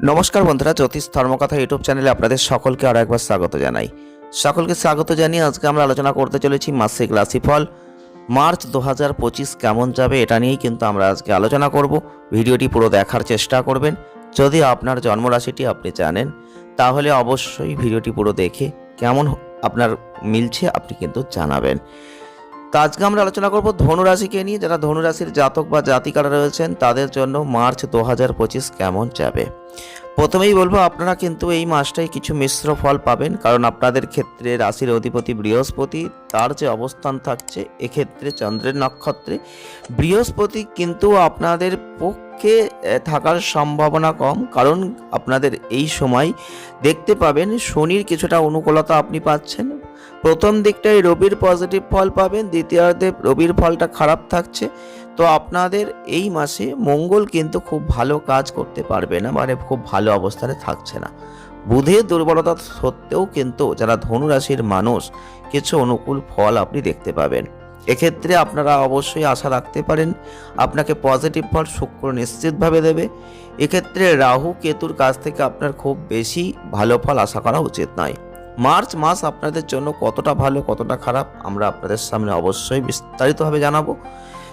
নমস্কার বন্ধুরা, জ্যোতিষ ধর্মকথা ইউটিউব চ্যানেলে আপনাদের সকলকে আরও একবার স্বাগত জানাই। সকলকে স্বাগত জানিয়ে আজকে আমরা আলোচনা করতে চলেছি মাসিক রাশিফল। মার্চ দু হাজার পঁচিশ কেমন যাবে এটা নিয়েই কিন্তু আমরা আজকে আলোচনা করব। ভিডিওটি পুরো দেখার চেষ্টা করবেন। যদি আপনার জন্মরাশিটি আপনি জানেন, তাহলে অবশ্যই ভিডিওটি পুরো দেখে কেমন আপনার মিলছে আপনি কিন্তু জানাবেন। তো আজকে আমরা আলোচনা করব ধনুরাশিকে নিয়ে। যারা ধনুরাশির জাতক বা জাতিকারা রয়েছেন, তাদের জন্য মার্চ দু হাজার পঁচিশ কেমন যাবে? প্রথমেই বলব, আপনারা কিন্তু এই মাসটাই কিছু মিশ্র ফল পাবেন। কারণ আপনাদের ক্ষেত্রে রাশির অধিপতি বৃহস্পতি, তার যে অবস্থান থাকছে, এক্ষেত্রে চন্দ্রের নক্ষত্রে। বৃহস্পতি কিন্তু আপনাদের পক্ষে থাকার সম্ভাবনা কম। কারণ আপনাদের এই সময় দেখতে পাবেন শনির কিছুটা অনুকূলতা আপনি পাচ্ছেন। প্রথম দিকটায় রবির পজিটিভ ফল পাবেন, দ্বিতীয়ার্ধে রবির ফলটা খারাপ থাকছে। তো আপনাদের এই মাসে মঙ্গল কিন্তু খুব ভালো কাজ করতে পারবে না মানে খুব ভালো অবস্থানে থাকছে না। বুধের দুর্বলতা সত্ত্বেও কিন্তু যারা ধনুরাশির মানুষ, কিছু অনুকূল ফল আপনি দেখতে পাবেন। এক্ষেত্রে আপনারা অবশ্যই আশা রাখতে পারেন, আপনাকে পজিটিভ ফল শুক্র নিশ্চিতভাবে দেবে। এক্ষেত্রে রাহু কেতুর কাছ থেকে আপনার খুব বেশি ভালো ফল আশা করা উচিত নয়। মার্চ মাস আপনাদের জন্য কতটা ভালো, কতটা খারাপ, আমরা আপনাদের সামনে অবশ্যই বিস্তারিতভাবে জানাব।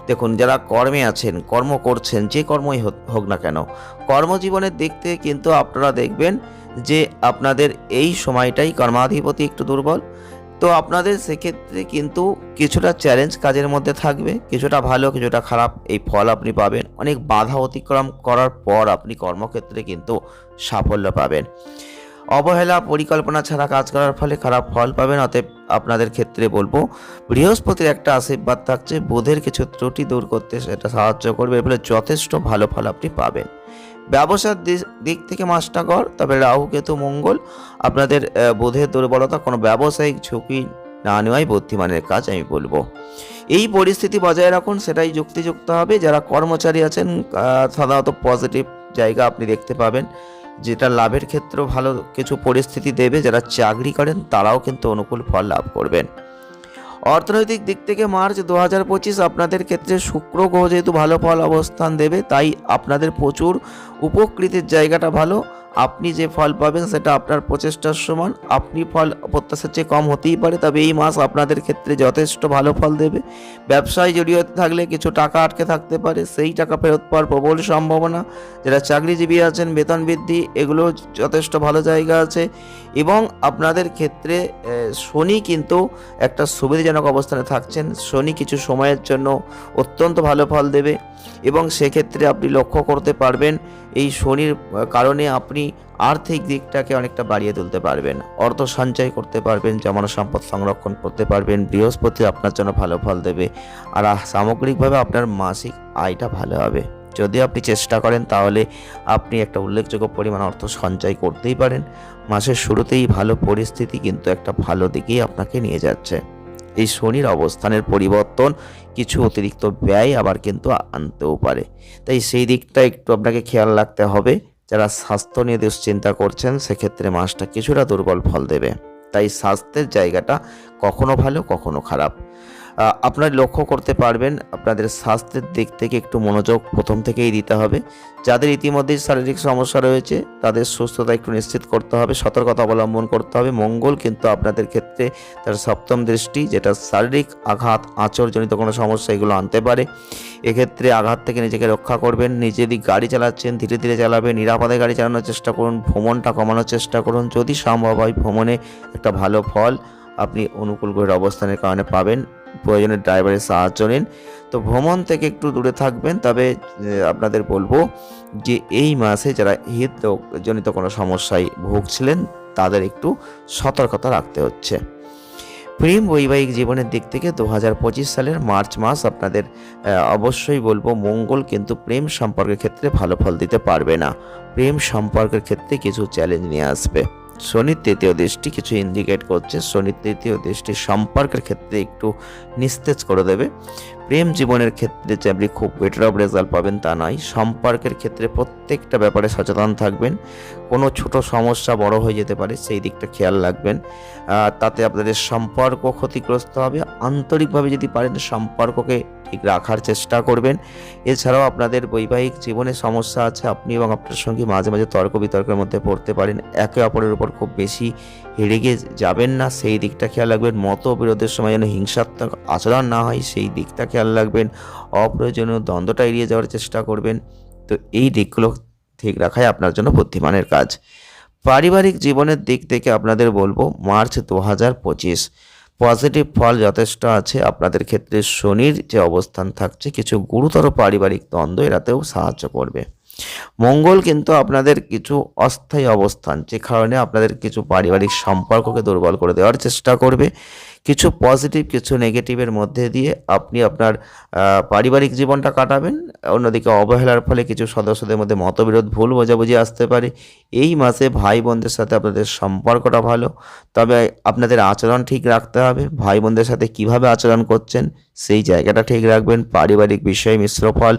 দেখুন, যারা কর্মে আছেন, কর্ম করছেন, যে কর্মই হোক- না কেন কর্মজীবনের দিক থেকে কিন্তু আপনারা দেখবেন যে আপনাদের এই সময়টাই কর্মাধিপতি একটু দুর্বল। তো আপনাদের সেক্ষেত্রে কিন্তু কিছুটা চ্যালেঞ্জ কাজের মধ্যে থাকবে, কিছুটা ভালো, কিছুটা খারাপ, এই ফল আপনি পাবেন। অনেক বাধা অতিক্রম করার পর আপনি কর্মক্ষেত্রে কিন্তু সাফল্য পাবেন। অবহেলা, পরিকল্পনা ছাড়া কাজ করার ফলে খারাপ ফল পাবেন, অতএব আপনাদের ক্ষেত্রে বলব, বৃহস্পতির একটা আশীর্বাদ থাকছে, বোধের কিছু ত্রুটি দূর করতে সেটা সাহায্য করবে, এর ফলে যথেষ্ট ভালো ফল আপনি পাবেন। ব্যবসার দিক থেকে মাসটা কর তবে রাহু, কেতু, মঙ্গল, আপনাদের বোধের দুর্বলতা, কোনো ব্যবসায়িক ঝুঁকি না নেওয়াই বুদ্ধিমানের কাজ, আমি বলব। এই পরিস্থিতি বজায় রাখুন, সেটাই যুক্তিযুক্ত হবে, যারা কর্মচারী আছেন সাধারণত পজিটিভ জায়গা আপনি দেখতে পাবেন। যেটা লাভের ক্ষেত্রেও ভালো কিছু পরিস্থিতি দেবে, যারা চাকরি করেন তারাও কিন্তু অনুকূল ফল লাভ করবেন। অর্থনৈতিক দিক থেকে মার্চ দু হাজার পঁচিশ আপনাদের ক্ষেত্রে শুক্র গ্রহ যেহেতু ভালো ফল অবস্থান দেবে, তাই আপনাদের প্রচুর উপকৃতির জায়গাটা ভালো। আপনি যে ফল পাবেন সেটা আপনার প্রচেষ্টার সমান। আপনি ফল প্রত্যাশার চেয়ে কম হতেই পারে, তবে এই মাস আপনাদের ক্ষেত্রে যথেষ্ট ভালো ফল দেবে। ব্যবসায় জড়িয়ে থাকলে কিছু টাকা আটকে থাকতে পারে, সেই টাকা ফেরত পাওয়ার প্রবল সম্ভাবনা। যারা চাকরিজীবী আছেন, বেতন বৃদ্ধি, এগুলো যথেষ্ট ভালো জায়গা আছে। এবং আপনাদের ক্ষেত্রে শনি কিন্তু একটা সুবিধাজনক অবস্থানে থাকছেন। শনি কিছু সময়ের জন্য অত্যন্ত ভালো ফল দেবে। এবং সেক্ষেত্রে আপনি লক্ষ্য করতে পারবেন, এই শনির কারণে আপনি আর্থিক দিকটাকে অনেকটা বাড়িয়ে তুলতে পারবেন। অর্থ সঞ্চয় করতে পারবেন, জমানো সম্পদ সংরক্ষণ করতে পারবেন, বৃহস্পতি আপনার জন্য ভালো ফল দেবে। আর সামগ্রিকভাবে আপনার মাসিক আয়টা ভালো হবে। যদি আপনি চেষ্টা করেন, তাহলে আপনি একটা উল্লেখযোগ্য পরিমাণ অর্থ সঞ্চয় করতেই পারেন। মাসের শুরুতেই ভালো পরিস্থিতি কিন্তু একটা ভালো দিকেই আপনাকে নিয়ে যাচ্ছে। এই শনির অবস্থানের পরিবর্তন কিছু অতিরিক্ত ব্যয় আবার কিন্তু আনতেও পারে। তাই সেই দিকটা একটু আপনাকে খেয়াল রাখতে হবে। যারা স্বাস্থ্য নিয়ে দুশ্চিন্তা করছেন, সেক্ষেত্রে মাসটা কিছুটা দুর্বল ফল দেবে। তাই স্বাস্থ্যের জায়গাটা কখনো ভালো, কখনো খারাপ। আপনারা লক্ষ্য করতে পারবেন, আপনাদের স্বাস্থ্যের দিক থেকে একটু মনোযোগ প্রথম থেকেই দিতে হবে। যাদের ইতিমধ্যেই শারীরিক সমস্যা রয়েছে, তাদের সুস্থতা একটু নিশ্চিত করতে হবে, সতর্কতা অবলম্বন করতে হবে। মঙ্গল কিন্তু আপনাদের ক্ষেত্রে তার সপ্তম দৃষ্টি, যেটা শারীরিক আঘাত আচরজনিত কোনো সমস্যা, এগুলো আনতে পারে। এক্ষেত্রে আঘাত থেকে নিজেকে রক্ষা করবেন, নিজে যদি গাড়ি চালাচ্ছেন, ধীরে ধীরে চালাবেন, নিরাপদে গাড়ি চালানোর চেষ্টা করুন, ভ্রমণটা কমানোর চেষ্টা করুন। যদি সম্ভব হয়, ভ্রমণে একটা ভালো ফল আপনি অনুকূল গ্রহের অবস্থানের কারণে পাবেন। প্রয়োজনে ড্রাইভারের সাহায্য নিন। তো ভ্রমণ থেকে একটু দূরে থাকবেন, তবে আপনাদের বলব যে এই মাসে যারা হৃদজনিত কোনো সমস্যায় ভুগছিলেন, তাদের একটু সতর্কতা রাখতে হচ্ছে। প্রেম বৈবাহিক জীবনের দিক থেকে দু হাজার পঁচিশ সালের মার্চ মাস আপনাদের অবশ্যই বলব মঙ্গল কিন্তু প্রেম সম্পর্কের ক্ষেত্রে ভালো ফল দিতে পারবে না। প্রেম সম্পর্কের ক্ষেত্রে কিছু চ্যালেঞ্জ নিয়ে আসবে। শনির তৃতীয় দৃষ্টি কিছু ইন্ডিকেট করছে, শনির তৃতীয় দৃষ্টি সম্পর্কের ক্ষেত্রে একটু নিস্তেজ করে দেবে। প্রেম জীবনের ক্ষেত্রে যে আপনি খুব বেটার অফ রেজাল্ট পাবেন তা নয়, সম্পর্কের ক্ষেত্রে প্রত্যেকটা ব্যাপারে সচেতন থাকবেন। কোনো ছোট সমস্যা বড় হয়ে যেতে পারে, সেই দিকটা খেয়াল রাখবেন। তাতে আপনাদের সম্পর্ক ক্ষতিগ্রস্ত হবে। আন্তরিকভাবে যদি পারেন, সম্পর্ককে ঠিক রাখার চেষ্টা করবেন। এছাড়াও আপনাদের বৈবাহিক জীবনে সমস্যা আছে, আপনি এবং আপনার সঙ্গে মাঝে মাঝে তর্ক বিতর্কের মধ্যে পড়তে পারেন। একে অপরের উপর খুব বেশি রেগে যাবেন না, সেই দিকটা খেয়াল রাখবেন। মতবিরোধের সময় যেন হিংসাত্মক আচরণ না হয়, সেই দিকটা খেয়াল রাখবেন, অপ্রয়োজনীয় দ্বন্দ্বটা এড়িয়ে যাওয়ার চেষ্টা করবেন। তো এই দিকগুলো ঠিক রাখাই আপনার জন্য বুদ্ধিমানের কাজ। পারিবারিক জীবনের দিক থেকে আপনাদের বলব, মার্চ দু হাজার পঁচিশ। পজিটিভ ফল যথেষ্ট আছে, আপনাদের ক্ষেত্রে শনির যে অবস্থান থাকছে, কিছু গুরুতর পারিবারিক দ্বন্দ্ব এড়াতেও সাহায্য করবে। মঙ্গল কিন্তু আপনাদের কিছু অস্থায়ী অবস্থান, যে কারণে আপনাদের কিছু পারিবারিক সম্পর্ককে দুর্বল করে দেওয়ার চেষ্টা করবে। কিছু পজিটিভ কিছু নেগেটিভের মধ্যে দিয়ে আপনি আপনার পারিবারিক জীবনটা কাটাবেন। অন্যদিকে অবহেলার ফলে কিছু সদস্যদের মধ্যে মতবিরোধ, ভুল বোঝাবুঝি আসতে পারে। এই মাসে ভাই বোনদের সাথে আপনাদের সম্পর্কটা ভালো। তবে আপনাদের আচরণ ঠিক রাখতে হবে। ভাই বোনদের সাথে কীভাবে আচরণ করছেন, সেই জায়গাটা ঠিক রাখবেন। পারিবারিক বিষয়ে মিশ্র ফল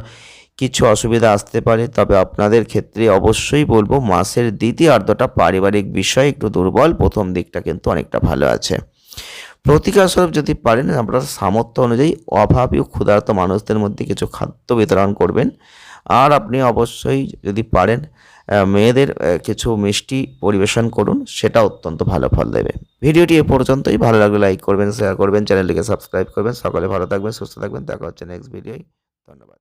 কিছু অসুবিধা আসতে পারে। তবে আপনাদের ক্ষেত্রে অবশ্যই বলব, মাসের দ্বিতীয়ার্ধটা পারিবারিক বিষয়ে একটু দুর্বল। প্রথম দিকটা কিন্তু অনেকটা ভালো আছে। প্রতিকার স্বরূপ যদি পারেন, আপনার সামর্থ্য অনুযায়ী অভাবী ও ক্ষুধার্ত মানুষদের মধ্যে কিছু খাদ্য বিতরণ করবেন। আর আপনি অবশ্যই যদি পারেন মেয়েদের কিছু মিষ্টি পরিবেশন করুন, সেটা অত্যন্ত ভালো ফল দেবে। ভিডিওটি এ পর্যন্তই। ভালো লাগলে লাইক করবেন, শেয়ার করবেন, চ্যানেলটিকে সাবস্ক্রাইব করবেন। সকলে ভালো থাকবেন, সুস্থ থাকবেন। দেখা হচ্ছে নেক্সট ভিডিওয়। ধন্যবাদ।